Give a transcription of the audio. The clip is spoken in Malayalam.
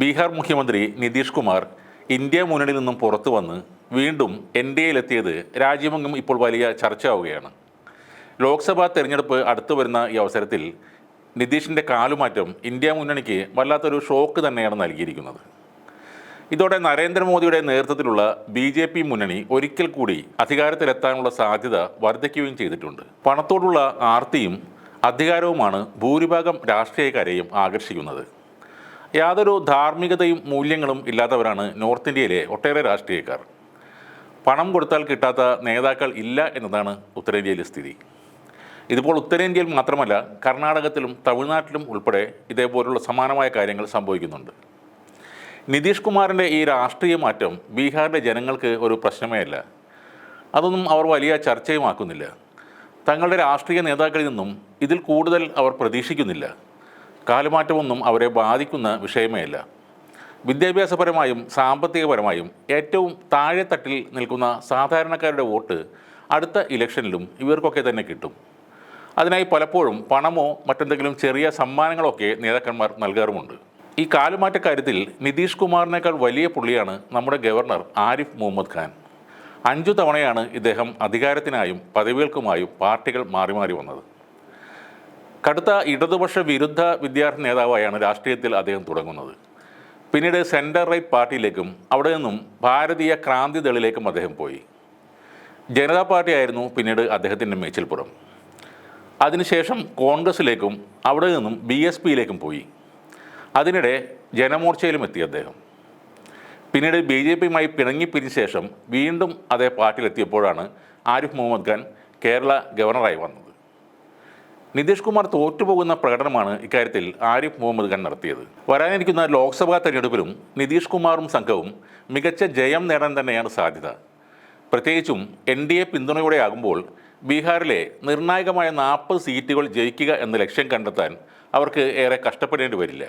ബീഹാർ മുഖ്യമന്ത്രി നിതീഷ് കുമാർ ഇന്ത്യ മുന്നണിയിൽ നിന്നും പുറത്തു വന്ന് വീണ്ടും എൻ ഡി എയിലെത്തിയത് രാജ്യമെങ്ങും ഇപ്പോൾ വലിയ ചർച്ചയാവുകയാണ്. ലോക്സഭാ തെരഞ്ഞെടുപ്പ് അടുത്തു വരുന്ന ഈ അവസരത്തിൽ നിതീഷിന്റെ കാലുമാറ്റം ഇന്ത്യ മുന്നണിക്ക് വല്ലാത്തൊരു ഷോക്ക് തന്നെയാണ് നൽകിയിരിക്കുന്നത്. ഇതോടെ നരേന്ദ്രമോദിയുടെ നേതൃത്വത്തിലുള്ള ബി ജെ പി മുന്നണി ഒരിക്കൽ കൂടി അധികാരത്തിലെത്താനുള്ള സാധ്യത വർദ്ധിക്കുകയും ചെയ്തിട്ടുണ്ട്. പണത്തോടുള്ള ആർത്തിയും അധികാരവുമാണ് ഭൂരിഭാഗം രാഷ്ട്രീയക്കാരെയും ആകർഷിക്കുന്നത്. യാതൊരു ധാർമ്മികതയും മൂല്യങ്ങളും ഇല്ലാത്തവരാണ് നോർത്ത് ഇന്ത്യയിലെ ഒട്ടേറെ രാഷ്ട്രീയക്കാർ. പണം കൊടുത്താൽ കിട്ടാത്ത നേതാക്കൾ ഇല്ല എന്നതാണ് ഉത്തരേന്ത്യയിലെ സ്ഥിതി. ഇതിപ്പോൾ ഉത്തരേന്ത്യയിൽ മാത്രമല്ല കർണാടകത്തിലും തമിഴ്നാട്ടിലും ഉൾപ്പെടെ ഇതേപോലുള്ള സമാനമായ കാര്യങ്ങൾ സംഭവിക്കുന്നുണ്ട്. നിതീഷ് കുമാറിന്റെ ഈ രാഷ്ട്രീയ മാറ്റം ബീഹാറിലെ ജനങ്ങൾക്ക് ഒരു പ്രശ്നമേ അല്ല. അതൊന്നും അവർ വലിയ ചർച്ചയുമാക്കുന്നില്ല തങ്ങളുടെ രാഷ്ട്രീയ നേതാക്കളിൽ നിന്നും ഇതിൽ കൂടുതൽ അവർ പ്രതീക്ഷിക്കുന്നില്ല. കാലുമാറ്റമൊന്നും അവരെ ബാധിക്കുന്ന വിഷയമേ അല്ല വിദ്യാഭ്യാസപരമായും സാമ്പത്തികപരമായും ഏറ്റവും താഴെത്തട്ടിൽ നിൽക്കുന്ന സാധാരണക്കാരുടെ വോട്ട് അടുത്ത ഇലക്ഷനിലും ഇവർക്കൊക്കെ തന്നെ കിട്ടും. അതിനായി പലപ്പോഴും പണമോ മറ്റെന്തെങ്കിലും ചെറിയ സമ്മാനങ്ങളൊക്കെ നേതാക്കന്മാർ നൽകാറുമുണ്ട്. ഈ കാലുമാറ്റ കാര്യത്തിൽ നിതീഷ് കുമാറിനേക്കാൾ വലിയ പുള്ളിയാണ് നമ്മുടെ ഗവർണർ ആരിഫ് മുഹമ്മദ് ഖാൻ. അഞ്ചു തവണയാണ് ഇദ്ദേഹം അധികാരത്തിനായും പദവികൾക്കുമായും പാർട്ടികൾ മാറി മാറി വന്നത്. കടുത്ത ഇടതുപക്ഷ വിരുദ്ധ വിദ്യാർത്ഥി നേതാവായാണ് രാഷ്ട്രീയത്തിൽ അദ്ദേഹം തുടങ്ങുന്നത്. പിന്നീട് സെന്റർ റൈറ്റ് പാർട്ടിയിലേക്കും അവിടെ നിന്നും ഭാരതീയ ക്രാന്തി ദളിലേക്കും അദ്ദേഹം പോയി. ജനതാ പാർട്ടി ആയിരുന്നു പിന്നീട് അദ്ദേഹത്തിന്റെ മേച്ചിൽപ്പുറം. അതിനുശേഷം കോൺഗ്രസിലേക്കും അവിടെ നിന്നും ബി എസ് പിയിലേക്കും പോയി. അതിനിടെ ജനമോർച്ചയിലും എത്തി അദ്ദേഹം. പിന്നീട് ബി ജെ പിയുമായി പിണങ്ങിപ്പിരിഞ്ഞ ശേഷം വീണ്ടും അതേ പാർട്ടിയിലെത്തിയപ്പോഴാണ് ആരിഫ് മുഹമ്മദ് ഖാൻ കേരള ഗവർണറായി വന്നത്. നിതീഷ് കുമാർ തോറ്റുപോകുന്ന പ്രകടനമാണ് ഇക്കാര്യത്തിൽ ആരിഫ് മുഹമ്മദ് ഖാൻ നടത്തിയത്. വരാനിരിക്കുന്ന ലോക്സഭാ തെരഞ്ഞെടുപ്പിലും നിതീഷ് കുമാറും സംഘവും മികച്ച ജയം നേടാൻ തന്നെയാണ് സാധ്യത. പ്രത്യേകിച്ചും എൻ ഡി എ പിന്തുണയോടെ ആകുമ്പോൾ ബീഹാറിലെ നിർണായകമായ നാൽപ്പത് സീറ്റുകൾ ജയിക്കുക എന്ന ലക്ഷ്യം കണ്ടെത്താൻ അവർക്ക് ഏറെ കഷ്ടപ്പെടേണ്ടി വരില്ല.